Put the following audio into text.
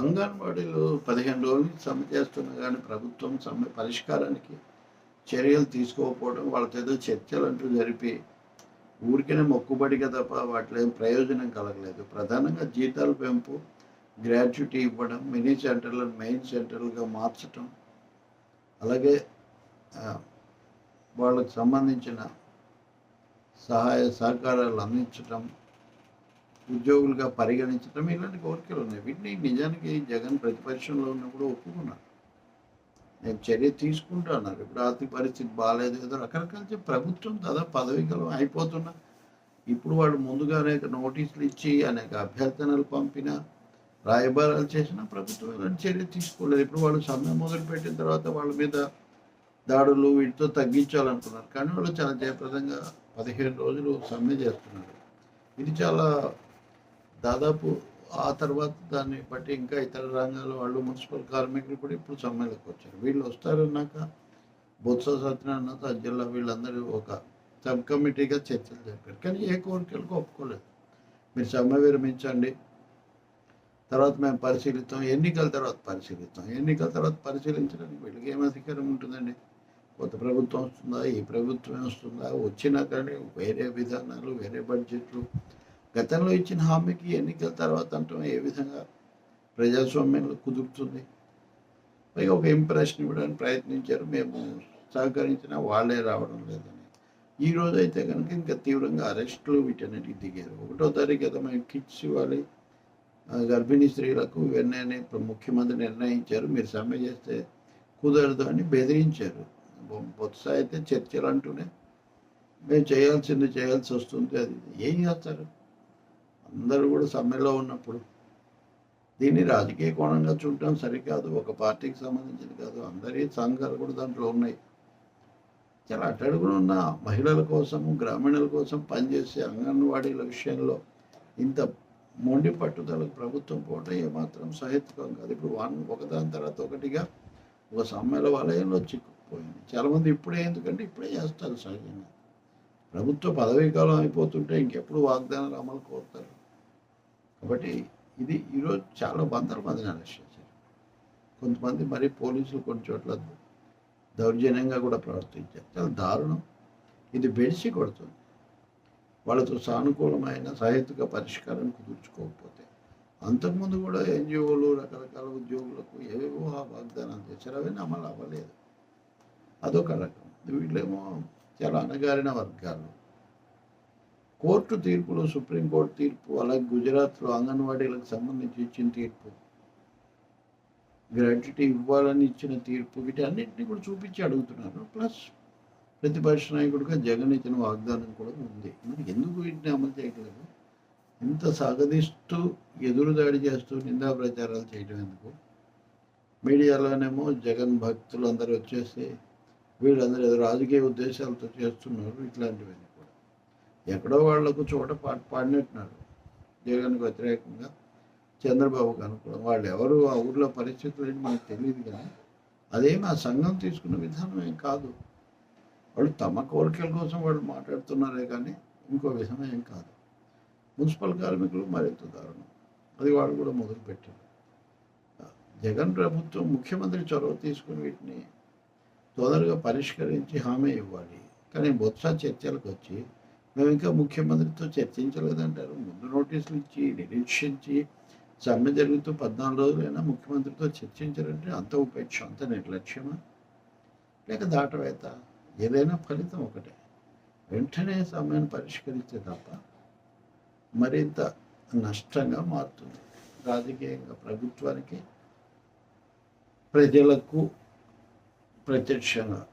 అంగన్వాడీలు పదిహేను రోజులు సమ్మె చేస్తున్నా కానీ ప్రభుత్వం సమ్మె పరిష్కారానికి చర్యలు తీసుకోకపోవడం వాళ్ళతో ఏదో చర్చలు అంటూ జరిపి ఊరికనే మొక్కుబడిగా తప్ప వాటిలో ఏం ప్రయోజనం కలగలేదు. ప్రధానంగా జీతాల పెంపు గ్రాట్యుటీ ఇవ్వడం మినీ సెంటర్లను మెయిన్ సెంటర్లుగా మార్చడం అలాగే వాళ్ళకు సంబంధించిన సహాయ సహకారాలు అందించడం ఉద్యోగులుగా పరిగణించడం ఇలాంటి కోరికలు ఉన్నాయి. వీటిని నిజానికి జగన్ ప్రతిపక్షంలో ఉన్నప్పుడు ఒప్పుకున్నారు. నేను చర్య తీసుకుంటా అన్నారు. ఇప్పుడు ఆర్థిక పరిస్థితి బాగాలేదు ఏదో రకరకాల ప్రభుత్వం దాదాపు పదవి అయిపోతున్నా. ఇప్పుడు వాళ్ళు ముందుగా అనేక నోటీసులు ఇచ్చి అనేక అభ్యర్థనలు పంపిన రాయబారాలు చేసిన ప్రభుత్వం ఇలాంటి చర్య తీసుకోలేదు. ఇప్పుడు వాళ్ళు సమ్మె మొదలుపెట్టిన తర్వాత వాళ్ళ మీద దాడులు వీటితో తగ్గించాలనుకున్నారు. కానీ వాళ్ళు చాలా జయప్రదంగా పదిహేను రోజులు సమ్మె చేస్తున్నారు. ఇది చాలా దాదాపు ఆ తర్వాత దాన్ని బట్టి ఇంకా ఇతర రంగాల వాళ్ళు మున్సిపల్ కార్మికులు కూడా ఇప్పుడు సమ్మెలకు వచ్చారు. వీళ్ళు వస్తారన్నాక బొత్స సత్యనారాయణ జిల్లా వీళ్ళందరూ ఒక సబ్ కమిటీగా చర్చలు జరిపారు. కానీ ఏ కోరికలకు ఒప్పుకోలేదు. మీరు సమ్మె విరమించండి. తర్వాత మేము పరిశీలిస్తాం. ఎన్నికల తర్వాత పరిశీలిస్తాం. ఎన్నికల తర్వాత పరిశీలించడానికి వీళ్ళకి ఏం అధికారం ఉంటుందండి? కొత్త ప్రభుత్వం వస్తుందా? ఈ ప్రభుత్వం వస్తుందా? వచ్చినా కానీ వేరే విధానాలు వేరే బడ్జెట్లు గతంలో ఇచ్చిన హామీకి ఎన్నికల తర్వాత అంటాం ఏ విధంగా ప్రజాస్వామ్యంలో కుదురుతుంది? పైగా ఒక ఇంప్రెషన్ ఇవ్వడానికి ప్రయత్నించారు. మేము సహకరించిన వాళ్ళే రావడం లేదని. ఈ రోజు అయితే కనుక ఇంకా తీవ్రంగా అరెస్టులు వీటన్నిటికి దిగారు. ఒకటో తారీఖు అయితే మేము కిట్స్ ఇవ్వాలి. గర్భిణీ స్త్రీలకు ఇవన్నీ ఇప్పుడు ముఖ్యమంత్రి నిర్ణయించారు. మీరు సమ్మె చేస్తే కుదరదు అని బెదిరించారు. బొత్స అయితే చర్చలు అంటూనే. మేము చేయాల్సింది చేయాల్సి వస్తుంది. అది ఏం చేస్తారు? అందరూ కూడా సమ్మెలో ఉన్నప్పుడు దీన్ని రాజకీయ కోణంగా చూడటం సరికాదు. ఒక పార్టీకి సంబంధించింది కాదు. అందరి సంఘాలు కూడా దాంట్లో ఉన్నాయి. చాలా అట్టడుగున ఉన్న మహిళల కోసం గ్రామీణుల కోసం పనిచేసే అంగన్వాడీల విషయంలో ఇంత మొండి పట్టుదలకు ప్రభుత్వం పోవటం ఏమాత్రం సహేతుకం కాదు. ఇప్పుడు వన్ ఒకదాని తర్వాత ఒకటిగా ఒక సమ్మెల వలయంలో చిక్కుకుపోయింది. చాలామంది ఇప్పుడే ఎందుకంటే ఇప్పుడే చేస్తారు సహజంగా. ప్రభుత్వ పదవీ కాలం అయిపోతుంటే ఇంకెప్పుడు వాగ్దానాలు అమలు కోరుతారు? కాబట్టి ఇది ఈరోజు చాలా వందల మందిని అరెస్ట్ చేశారు కొంతమంది మరి పోలీసులు కొన్ని చోట్ల దౌర్జన్యంగా కూడా ప్రవర్తించారు. చాలా దారుణం. ఇది బెడిసి కొడుతుంది. వాళ్ళతో సానుకూలమైన సహేతుక పరిష్కారం కుదుర్చుకోకపోతే అంతకుముందు కూడా ఎన్జిఓలు రకరకాల ఉద్యోగులకు ఏవేవో ఆ వాగ్దానాలు చేశారు. అవన్నీ అమలు అవ్వలేదు. అదొక రకం. వీళ్ళేమో చాలా అణగారిన వర్గాలు. కోర్టు తీర్పులు సుప్రీంకోర్టు తీర్పు అలాగే గుజరాత్లో అంగన్వాడీలకు సంబంధించి ఇచ్చిన తీర్పు గ్రాట్యుటీ ఇవ్వాలని ఇచ్చిన తీర్పు వీటన్నిటిని కూడా చూపించి అడుగుతున్నారు. ప్లస్ ప్రతిపక్ష నాయకుడిగా జగన్ ఇచ్చిన వాగ్దానం కూడా ఉంది. మరి ఎందుకు వీటిని అమలు చేయట్లేదు? ఇంత సాగదీస్తూ ఎదురుదాడి చేస్తూ నిందా ప్రచారాలు చేయడం ఎందుకు? మీడియాలోనేమో జగన్ భక్తులు అందరూ వచ్చేసి వీళ్ళందరూ ఏదో రాజకీయ ఉద్దేశాలతో చేస్తున్నారు ఇట్లాంటివన్నీ. ఎక్కడో వాళ్ళకు చోట పాట పాడినట్టున్నారు. జగన్కు వ్యతిరేకంగా చంద్రబాబుకు అనుకూలం. వాళ్ళు ఎవరు ఆ ఊర్లో పరిస్థితులు ఏంటి మనకు తెలియదు కానీ అదేమి ఆ సంఘం తీసుకున్న విధానం ఏం కాదు. వాళ్ళు తమ కోరికల కోసం వాళ్ళు మాట్లాడుతున్నారే కానీ ఇంకో విధం ఏం కాదు. మున్సిపల్ కార్మికులు మరింత దారుణం. అది వాళ్ళు కూడా మొదలుపెట్టారు. జగన్ ప్రభుత్వం ముఖ్యమంత్రి చొరవ తీసుకుని వీటిని తొందరగా పరిష్కరించి హామీ ఇవ్వాలి. కానీ బొత్స చర్చలకు వచ్చి మేము ఇంకా ముఖ్యమంత్రితో చర్చించలేదంటారు. ముందు నోటీసులు ఇచ్చి నిరీక్షించి సమ్మె జరుగుతూ పద్నాలుగు రోజులైనా ముఖ్యమంత్రితో చర్చించారంటే అంత ఉపేక్ష అంత నిర్లక్ష్యమా? లేక దాటవేత? ఏదైనా ఫలితం ఒకటే. వెంటనే సమ్మెను పరిష్కరిస్తే తప్ప మరింత నష్టంగా మారుతుంది. రాజకీయంగా ప్రభుత్వానికి ప్రజలకు ప్రత్యక్షంగా.